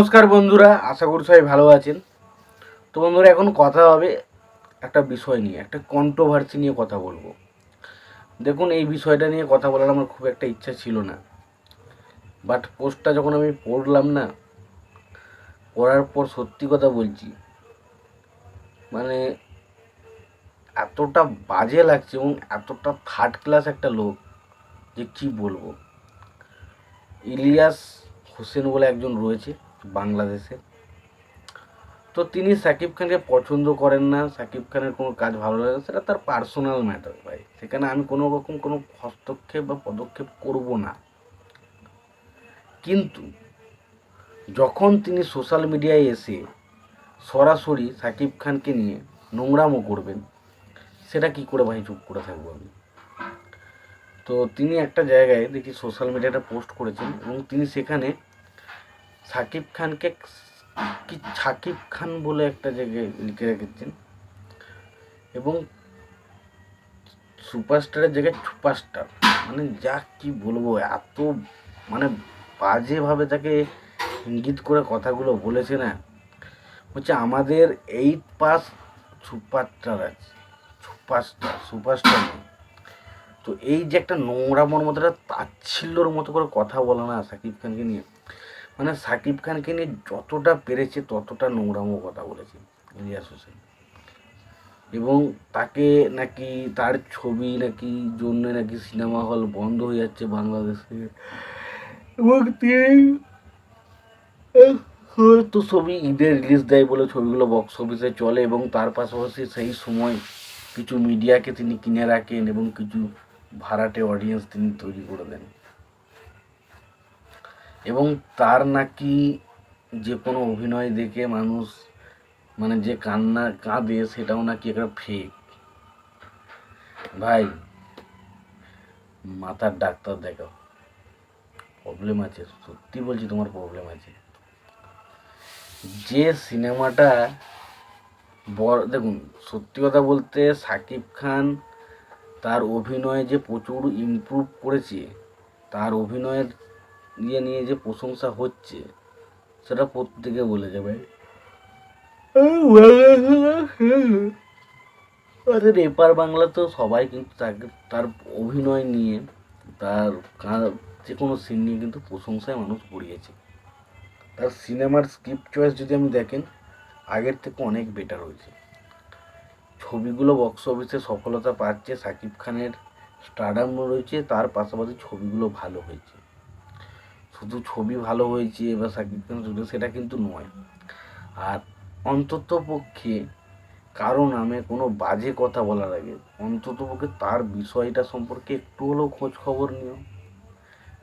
নমস্কার বন্ধুরা, আশা করি সবাই ভালো আছেন। তো বন্ধুরা, এখন কথা হবে একটা বিষয় নিয়ে, একটা কন্ট্রোভার্সি নিয়ে কথা বলব। দেখুন, এই বিষয়টা নিয়ে কথা বলার আমার খুব একটা ইচ্ছা ছিল না। বাট পোস্টটা যখন আমি পড়লাম না, পড়ার পর সত্যি কথা বলছি মানে এতটা বাজে লাগছে এবং এতটা থার্ড ক্লাস একটা লোক, যে কি বলব? ইলিয়াস হোসেন বলে একজন রয়েছে। বাংলাদেশে। তো তিনি সাকিব খানকে পছন্দ করেন না, সাকিব খানের কোনো কাজ ভালো লাগে না, সেটা তার পার্সোনাল ম্যাটার ভাই। সেখানে আমি কোনো রকম কোনো হস্তক্ষেপ বা পদক্ষেপ করব না। কিন্তু যখন তিনি সোশ্যাল মিডিয়ায় এসে সরাসরি সাকিব খানকে নিয়ে নোংরামো করবেন, সেটা কি করে ভাই চুপ করে থাকব আমি? তো তিনি একটা জায়গায় দেখি সোশ্যাল মিডিয়াটা পোস্ট করেছেন এবং তিনি সেখানে সাকিব খানকে কি সাকিব খান বলে একটা জায়গায় লিখে রেখেছেন। এবং সুপারস্টারের জায়গায় সুপারস্টার। মানে যা কি বলব, এত মানে বাজেভাবে তাকে ইঙ্গিত করে কথাগুলো বলেছে না। হচ্ছে আমাদের এইট পাস সুপারস্টার আছে। সুপারস্টার সুপারস্টার তো এই যে একটা নোংরামোর মতো, একটা তাচ্ছিল্যর মতো করে কথা বলে না সাকিব খানকে নিয়ে। মানে সাকিব খানকে নিয়ে যতটা পেরেছে, ততটা নোংরামো কথা বলেছে ইলিয়াস হোসেন এবং তাকে নাকি তার ছবি নাকি জন্য নাকি সিনেমা হল বন্ধ হয়ে যাচ্ছে বাংলাদেশে। এবং তিনি তো ছবি ঈদে রিলিজ দেয় বলে ছবিগুলো বক্স অফিসে চলে এবং তার পাশাপাশি সেই সময় কিছু মিডিয়াকে তিনি কিনে রাখেন এবং কিছু ভাড়াটে অডিয়েন্স তিনি তৈরি করে দেন। এবং তার নাকি যে কোনো অভিনয় দেখে মানুষ মানে যে কান্না কাঁদে সেটাও নাকি একটা ফেক ভাই, মাথার ডাক্তার দেখাও। প্রবলেম আছে, সত্যি বলছি তোমার প্রবলেম আছে। যে সিনেমাটা বড় দেখুন, সত্যি কথা বলতে সাকিব খান তার অভিনয় যে প্রচুর ইমপ্রুভ করেছে, তার অভিনয়ের ইয়ে নিয়ে যে প্রশংসা হচ্ছে, সেটা প্রত্যেকে বলে যাবে। আমাদের এপার বাংলা তো সবাই কিন্তু তাকে, তার অভিনয় নিয়ে, তার যে কোনো সিন নিয়ে কিন্তু প্রশংসায় মানুষ পড়িয়েছে। তার সিনেমার স্ক্রিপ্ট চয়েস যদি আমি দেখেন, আগের থেকে অনেক বেটার হয়েছে। ছবিগুলো বক্স অফিসে সফলতা পাচ্ছে, সাকিব খানের স্টারডাম রয়েছে, তার পাশাপাশি ছবিগুলো ভালো হয়েছে। শুধু ছবি ভালো হয়েছে বা সাকিব খান শুধু সেটা কিন্তু নয়। আর অন্তত পক্ষে কারও নামে কোনো বাজে কথা বলার আগে অন্তত পক্ষে তার বিষয়টা সম্পর্কে একটু হলেও খোঁজ খবর নিও।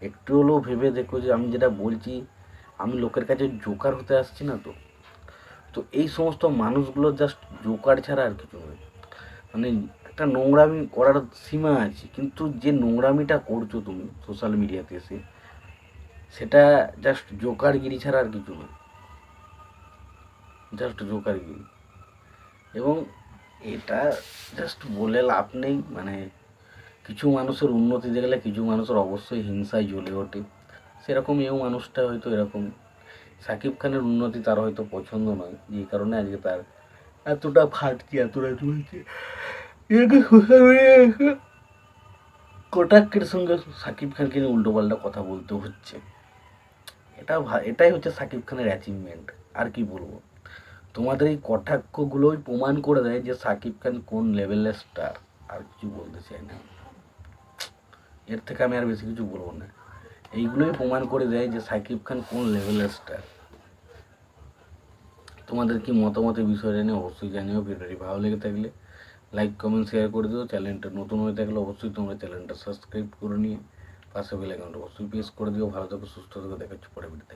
একটু হলেও ভেবে দেখো যে আমি যেটা বলছি, আমি লোকের কাছে জোকার হতে আসছি না তো। তো এই সমস্ত মানুষগুলো জাস্ট জোকার ছাড়া আর কিছু নয়। মানে একটা নোংরামি করার সীমা আছে, কিন্তু যে নোংরামিটা করছ তুমি সোশ্যাল মিডিয়াতে এসে সেটা জাস্ট জোকারগিরি ছাড়া আর কিছু নয়। জাস্ট জোকারগিরি এবং এটা জাস্ট বলে লাভ নেই মানে কিছু মানুষের উন্নতি দেখলে কিছু মানুষের অবশ্যই হিংসায় জ্বলে ওঠে। সেরকম এও মানুষটা হয়তো এরকম। সাকিব খানের উন্নতি তার হয়তো পছন্দ নয়, যে কারণে আজকে তার এতটা ফাটছে এতটা চলছে কটাক্ষের সঙ্গে সাকিব খানকে নিয়ে উল্টোপাল্টা কথা বলতে হচ্ছে? এটা এটাই হচ্ছে সাকিব খানের অ্যাচিভমেন্ট আর কি বলব? তোমাদের এই কটাক্ষগুলোই প্রমাণ করে দেয় যে সাকিব খান কোন লেভেলের স্টার আর কিছু বলতে চাই না। এর থেকে আমি আর বেশি কিছু বলব না। এইগুলোই প্রমাণ করে দেয় যে সাকিব খান কোন লেভেলের স্টার তোমাদের কি মতামত এই বিষয়টা নিয়ে অবশ্যই জানিও। ভিডিওটি ভালো লেগে থাকলে লাইক কমেন্ট শেয়ার করে দিও। চ্যানেলটা নতুন হয়ে থাকলে অবশ্যই তোমরা চ্যানেলটা সাবস্ক্রাইব করে নিয়ে পাশে বেল আইকনটা অবশ্যই প্রেস করে দিও। ভালো থাকো, সুস্থ থাকো। দেখাচ্ছি পরে ভিডিওতে